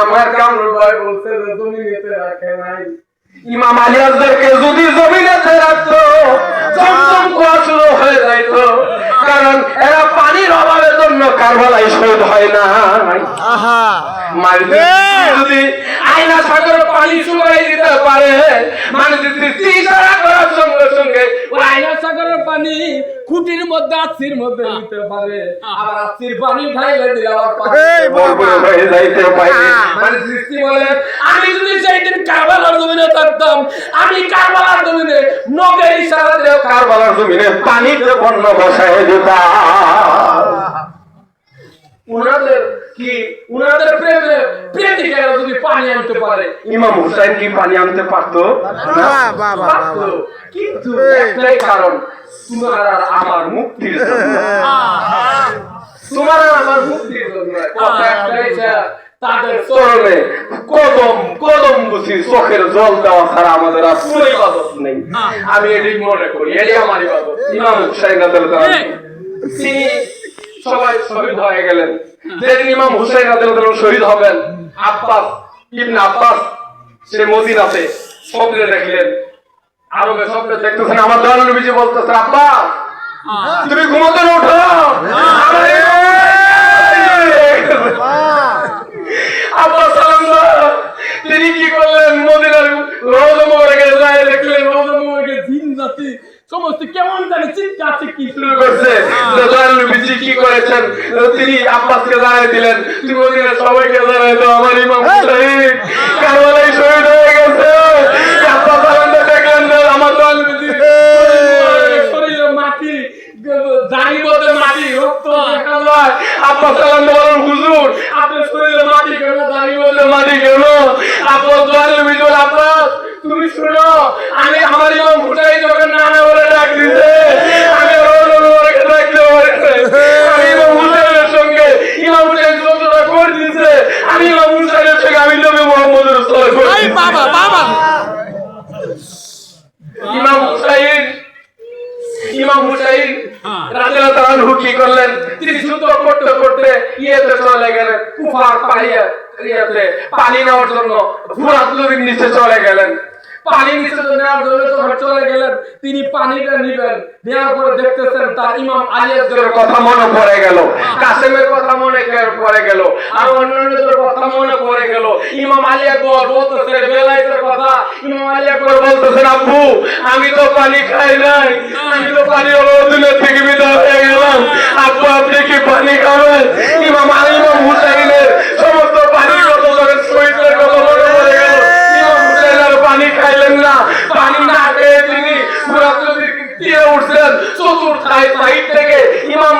আমার কামরুল ভাই বলছে তুমি নিতে রাখে নাই ইমাম আলী আজদারকে যদি জমিনেতে রাখতো জমজম কুয়া শুরু হয়ে যাইতো কারণ এরা পানির অভাবের জন্য কারবালায় শহীদ হয় না যদি আয়না দিতে পারে মানে যদি ইশারা করার সঙ্গে। সঙ্গে আয়না সাগরের পানি খুঁটির মধ্যে আছির মধ্যে নিতে পারে। আবার আছির পানি ঢাইলে দিলে আবার পানি এই হয়ে। যাইতে পারে মানে সৃষ্টি বলে? আমি যদি সেই দিন কারবালার জমিনে থাকতাম আমি কারবালার জমিনে নগে ইশারা দিলেও কারবালার জমিনে পানিতে বন্য বসায় দিতাম। উনাদের কি? উনাদের প্রেমে যদি পানি আনতে পারে। ইমাম হুসাইন কি পানি আনতে পারতো। কিন্তু একটাই কারণ তোমার আর আমার মুক্তির জন্য। তোমার আর আমার মুক্তির জন্য। কথা একটাই তাদের চরণে কদম কদম বুঝি চোখের জল দেওয়া ছাড়া আমাদের আর কোনো ইবাদত নেই। আমি এটি মনে করি এটি আমার ইবাদত। ইমাম হুসাইন রাদিয়াল্লাহু তিনি সবাই শহীদ হয়ে গেলেন। যেদিন ইমাম হুসাইন শহীদ হবেন আব্বাস ইবনে আব্বাস সে মদিনাতে স্বপ্নে দেখলেন। আরবে স্বপ্নে দেখতেছেন আমার দয়াল নবীজি বলতেছেন আব্বাস তুমি ঘুমাতে না ওঠো আমার আব্বা সালাম দাও। তিনি কি করলেন মদিনার রওজা মোবারকে যায় দেখলেন রওজা মোবারকে জিন জাতি সমস্ত কেমন জানি চিৎকার চিৎকি শুরু করছে? তো দয়াল নবীজি কি করেছেন? তিনি আব্বাসকে জানাই দিলেন তুমি মদিনার সবাইকে জানাই দাও আমার ইমাম হুসাইন কারবালাই শহীদ হয়ে গেছে। আব্বা সালাম দাও দেখলেন আমার দয়াল নবীজি শরীরে মাটি দাড়ি মাটি রক্ত দেখা যায়। আব্বা সালাম বলেন হুজুর আপনার শরীরে মাটি কেন? দাড়ি মাটি কেন? আব্বা দয়াল নবীজি আব্বাস তুমি শুনো আমি আমার ইমাম হুসাইন যখন নানা বলে ডাক দিছে আমি রওনা বলে ডাকতে পারি আমি ইমাম হুসাইনের সঙ্গে ইমাম হুসাইন যতটা করে দিছে আমি ইমাম হুসাইনের সঙ্গে আমি নবী মোহাম্মদ রাসূল করে এই দিছি। বাবা বাবা। ইমাম হুসাইন ইমাম হুসাইন রাদিয়াল্লাহু তাআলা আনহু কি করলেন? তিনি যুদ্ধ করতে করতে ইয়েতে চলে গেলেন কুফার পাহাড়ে ইয়েতে পানি নেওয়ার জন্য ফুরাত নদীর নিচে চলে গেলেন। পানি নিচে নেওয়ার জন্য চলে গেলেন। তিনি পানিটা নিবেন। নেওয়ার পরে দেখতেছেন তার ইমাম আলিয়াদের কথা মনে পড়ে গেল। কাসেমের কথা মনে পড়ে গেল। আর অন্যান্যদের কথা মনে পড়ে গেল। ইমাম বলতেছে বেলায়েতের কথা। ইমাম বলতেছেন, আব্বু, আমি তো পানি খাই নাই। আমি তো পানি দুনিয়া থেকে বিদায় হয়ে গেলাম। আব্বু, আপনি কি পানি খাবেন? ইমাম আলী হুসাইনের তীরে উঠছেন চতুর্থায় সাইড থেকে ইমাম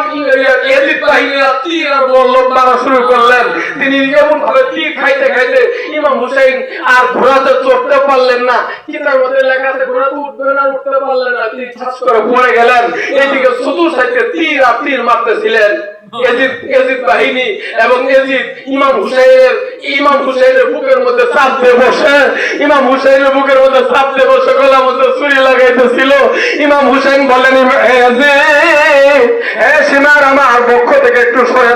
ইয়াজিদ বাহিনীরা তীর আর বল্লভ মারা শুরু করলেন। তিনি এমন ভাবে তীর খাইতে খাইতে ইমাম হুসাইন আর ঘোড়াতে চড়তে পারলেন না। কিতার মধ্যে লেখা আছে, ঘোড়াতে উঠবে না, উঠতে পারলেন না। তিনি ছাস করে পড়ে গেলেন। এদিকে চতুর্থাইতে তীর আর তীর মারতেছিলেন। এজিদ এজিদ বাহিনী এবং এজিদ ইমাম হুসাইনের ইমাম হুসাইনের বুকের মধ্যে চাপ বসে ইমাম হুসাইনের বুকের মধ্যে চাপ বসে, গলার মধ্যে ছুরি লাগাইতেছিল ইমাম হুসাইন বলেন হ্যাঁ আমার পক্ষ থেকে একটু সরে।